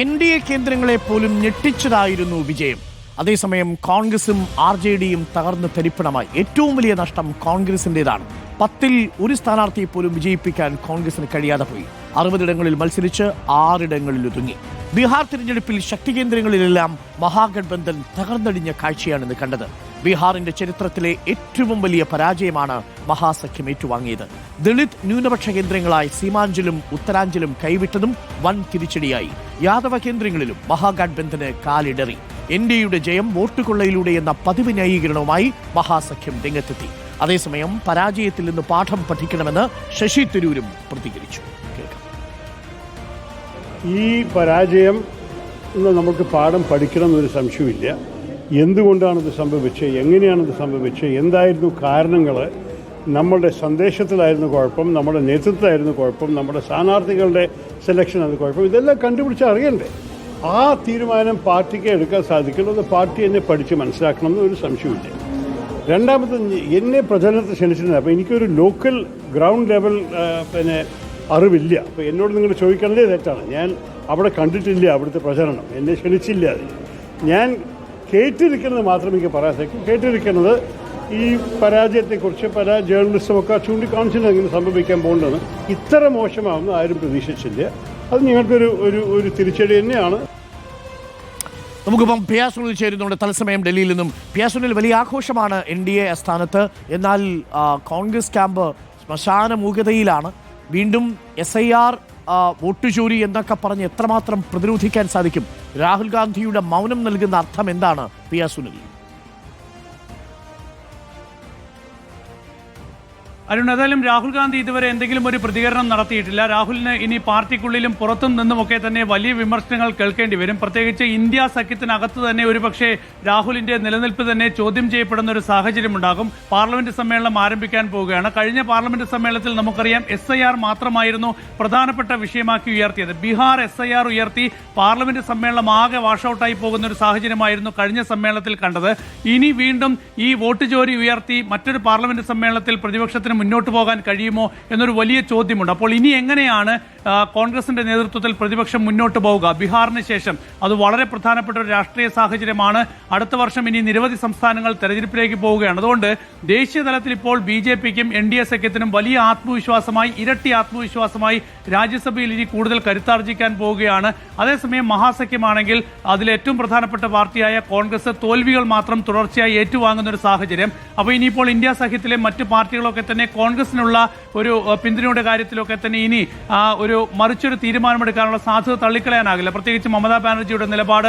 N D A കേന്ദ്രങ്ങളെ പോലും ഞെട്ടിച്ചതായിരുന്നു വിജയം. അതേസമയം കോൺഗ്രസും ആർ ജെ ഡിയും തകർന്ന് തരിപ്പണമായി. ഏറ്റവും വലിയ നഷ്ടം കോൺഗ്രസിന്റെതാണ് പത്തിൽ ഒരു സ്ഥാനാർത്ഥിയെ പോലും വിജയിപ്പിക്കാൻ കോൺഗ്രസിന് കഴിയാതെ പോയി. അറുപതിടങ്ങളിൽ മത്സരിച്ച് ആറിടങ്ങളിൽ ഒതുങ്ങി ബീഹാർ തിരഞ്ഞെടുപ്പിൽ ശക്തി കേന്ദ്രങ്ങളിലെല്ലാം മഹാഗഡ്ബന്ധൻ തകർന്നടിഞ്ഞ കാഴ്ചയാണിന്ന് കണ്ടത്. ബീഹാറിന്റെ ചരിത്രത്തിലെ ഏറ്റവും വലിയ പരാജയമാണ് മഹാസഖ്യം ഏറ്റുവാങ്ങിയത്. ദളിത് ന്യൂനപക്ഷ കേന്ദ്രങ്ങളായ സീമാഞ്ചലും ഉത്തരാഞ്ചലും കൈവിട്ടതും വൻ തിരിച്ചടിയായി. യാദവ കേന്ദ്രങ്ങളിലും മഹാഗഡ്ബന്ധന് കാലിടറി. എൻ ഡി എയുടെ ജയം വോട്ടുകൊള്ളയിലൂടെ എന്ന പതിവ് ന്യായീകരണവുമായി മഹാസഖ്യം രംഗത്തെത്തി. അതേസമയം പരാജയത്തിൽ നിന്ന് പാഠം പഠിക്കണമെന്ന് ശശി തരൂരും പ്രതികരിച്ചു. ഈ പരാജയം നമുക്ക് പാഠം പഠിക്കണം എന്നൊരു സംശയമില്ല എന്തുകൊണ്ടാണിത് സംഭവിച്ചത്? എങ്ങനെയാണിത് സംഭവിച്ചത്? എന്തായിരുന്നു കാരണങ്ങൾ? നമ്മളുടെ സന്ദേശത്തിലായിരുന്നു കുഴപ്പം നമ്മുടെ നേതൃത്വത്തിലായിരുന്നു കുഴപ്പം നമ്മുടെ സ്ഥാനാർത്ഥികളുടെ സെലക്ഷൻ അത് കുഴപ്പം. ഇതെല്ലാം കണ്ടുപിടിച്ച് അറിയണ്ടേ? ആ തീരുമാനം പാർട്ടിക്ക് എടുക്കാൻ സാധിക്കുള്ളൂ അത് പാർട്ടി എന്നെ പഠിച്ച് മനസ്സിലാക്കണം എന്നൊരു സംശയമില്ല രണ്ടാമത് എന്നെ പ്രചരണത്തിൽ ക്ഷണിച്ചിരുന്നത് അപ്പോൾ എനിക്കൊരു ലോക്കൽ ഗ്രൗണ്ട് ലെവൽ പിന്നെ അറിവില്ല. അപ്പോൾ എന്നോട് നിങ്ങൾ ചോദിക്കണതേ തെറ്റാണ്. ഞാൻ അവിടെ കണ്ടിട്ടില്ല അവിടുത്തെ പ്രചരണം. എന്നെ ക്ഷണിച്ചില്ല അതിന് ഞാൻ കേട്ടിരിക്കുന്നത് മാത്രമേ എനിക്ക് പറയാൻ സാധിക്കും. കേട്ടിരിക്കുന്നത് ഈ പരാജയത്തെക്കുറിച്ച് പല ജേർണലിസ്റ്റുമൊക്കെ ചൂണ്ടിക്കാണിച്ചിട്ട് അങ്ങനെ സംഭവിക്കാൻ പോകേണ്ടതെന്ന് ഇത്ര മോശമാവുന്ന ആരും പ്രതീക്ഷിച്ചില്ല. അത് ഞങ്ങൾക്കൊരു ഒരു ഒരു തിരിച്ചടി തന്നെയാണ്. നമുക്കിപ്പം പിയാസുനിൽ ചേരുന്നുണ്ട്. തത്സമയം ഡൽഹിയിൽ നിന്നും. പിയാസുനിൽ വലിയ ആഘോഷമാണ് എൻ ഡി എ സ്ഥാനത്ത് എന്നാൽ കോൺഗ്രസ് ക്യാമ്പ് ശ്മശാന മൂകതയിലാണ് വീണ്ടും എസ് ഐ ആർ വോട്ട് ചോരി എന്നൊക്കെ പറഞ്ഞ് എത്രമാത്രം പ്രതിരോധിക്കാൻ സാധിക്കും? രാഹുൽ ഗാന്ധിയുടെ മൗനം നൽകുന്ന അർത്ഥം എന്താണ് പിയാസുനിൽ അരുൺ ഏതായാലും രാഹുൽ ഗാന്ധി ഇതുവരെ എന്തെങ്കിലും ഒരു പ്രതികരണം നടത്തിയിട്ടില്ല. രാഹുലിന് ഇനി പാർട്ടിക്കുള്ളിലും പുറത്തും നിന്നുമൊക്കെ തന്നെ വലിയ വിമർശനങ്ങൾ കേൾക്കേണ്ടി വരും. പ്രത്യേകിച്ച് ഇന്ത്യ സഖ്യത്തിനകത്ത് തന്നെ ഒരുപക്ഷെ രാഹുലിന്റെ നിലനിൽപ്പ് തന്നെ ചോദ്യം ചെയ്യപ്പെടുന്ന ഒരു സാഹചര്യം ഉണ്ടാകും. പാർലമെന്റ് സമ്മേളനം ആരംഭിക്കാൻ പോവുകയാണ്. കഴിഞ്ഞ പാർലമെന്റ് സമ്മേളനത്തിൽ നമുക്കറിയാം എസ് മാത്രമായിരുന്നു പ്രധാനപ്പെട്ട വിഷയമാക്കി ഉയർത്തിയത്. ബീഹാർ എസ് ഉയർത്തി പാർലമെന്റ് സമ്മേളനം ആകെ വാഷൌട്ടായി പോകുന്ന ഒരു സാഹചര്യമായിരുന്നു കഴിഞ്ഞ സമ്മേളനത്തിൽ കണ്ടത്. ഇനി വീണ്ടും ഈ വോട്ട് ചോരി ഉയർത്തി മറ്റൊരു പാർലമെന്റ് സമ്മേളനത്തിൽ പ്രതിപക്ഷത്തിന് മുന്നോട്ട് പോകാൻ കഴിയുമോ എന്നൊരു വലിയ ചോദ്യമുണ്ട്. അപ്പോൾ ഇനി എങ്ങനെയാണ് കോൺഗ്രസിന്റെ നേതൃത്വത്തിൽ പ്രതിപക്ഷം മുന്നോട്ട് പോവുക. ബീഹാറിന് ശേഷം അത് വളരെ പ്രധാനപ്പെട്ട ഒരു രാഷ്ട്രീയ സാഹചര്യമാണ്. അടുത്ത വർഷം ഇനി നിരവധി സംസ്ഥാനങ്ങൾ തെരഞ്ഞെടുപ്പിലേക്ക് പോവുകയാണ്. അതുകൊണ്ട് ദേശീയ തലത്തിൽ ഇപ്പോൾ ബി ജെ പിക്കും എൻ ഡി എ സഖ്യത്തിനും വലിയ ആത്മവിശ്വാസമായി ഇരട്ടി ആത്മവിശ്വാസമായി രാജ്യസഭയിൽ ഇനി കൂടുതൽ കരുത്താർജിക്കാൻ പോവുകയാണ്. അതേസമയം മഹാസഖ്യമാണെങ്കിൽ അതിൽ ഏറ്റവും പ്രധാനപ്പെട്ട പാർട്ടിയായ കോൺഗ്രസ് തോൽവികൾ മാത്രം തുടർച്ചയായി ഏറ്റുവാങ്ങുന്ന ഒരു സാഹചര്യം. അപ്പോൾ ഇനിയിപ്പോൾ ഇന്ത്യ സഖ്യത്തിലെ മറ്റു പാർട്ടികളൊക്കെ തന്നെ കോൺഗ്രസിനുള്ള ഒരു പിന്തുണയുടെ കാര്യത്തിലൊക്കെ തന്നെ ഇനി ആ, ഒരു മറിച്ചൊരു തീരുമാനമെടുക്കാനുള്ള സാധ്യത തള്ളിക്കളയാനാകില്ല. പ്രത്യേകിച്ച് മമതാ ബാനർജിയുടെ നിലപാട്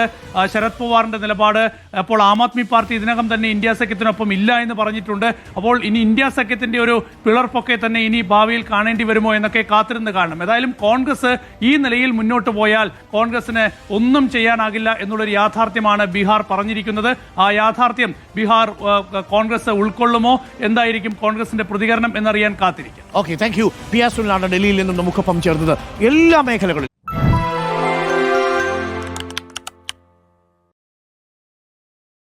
ശരത് പവാറിന്റെ നിലപാട് അപ്പോൾ ആം ആദ്മി പാർട്ടി ഇതിനകം തന്നെ ഇന്ത്യ സഖ്യത്തിനൊപ്പം ഇല്ല എന്ന് പറഞ്ഞിട്ടുണ്ട്. അപ്പോൾ ഇനി ഇന്ത്യ സഖ്യത്തിന്റെ ഒരു പിളർപ്പൊക്കെ തന്നെ ഇനി ഭാവിയിൽ കാണേണ്ടി വരുമോ എന്നൊക്കെ കാത്തിരുന്ന് കാണണം. ഏതായാലും കോൺഗ്രസ് ഈ നിലയിൽ മുന്നോട്ട് പോയാൽ കോൺഗ്രസിന് ഒന്നും ചെയ്യാനാകില്ല എന്നുള്ളൊരു യാഥാർത്ഥ്യമാണ് ബീഹാർ പറഞ്ഞിരിക്കുന്നത്. ആ യാഥാർത്ഥ്യം ബീഹാർ കോൺഗ്രസ് ഉൾക്കൊള്ളുമോ? എന്തായിരിക്കും കോൺഗ്രസിന്റെ പ്രതികരണം എന്നറിയാൻ കാത്തിരിക്കും. ഓക്കെ താങ്ക് യു പി പിയാസുനിലാണ് ഡൽഹിയിൽ നിന്നും നമുക്കൊപ്പം ചേർന്നത്. എല്ലാ മേഖലകളിലും.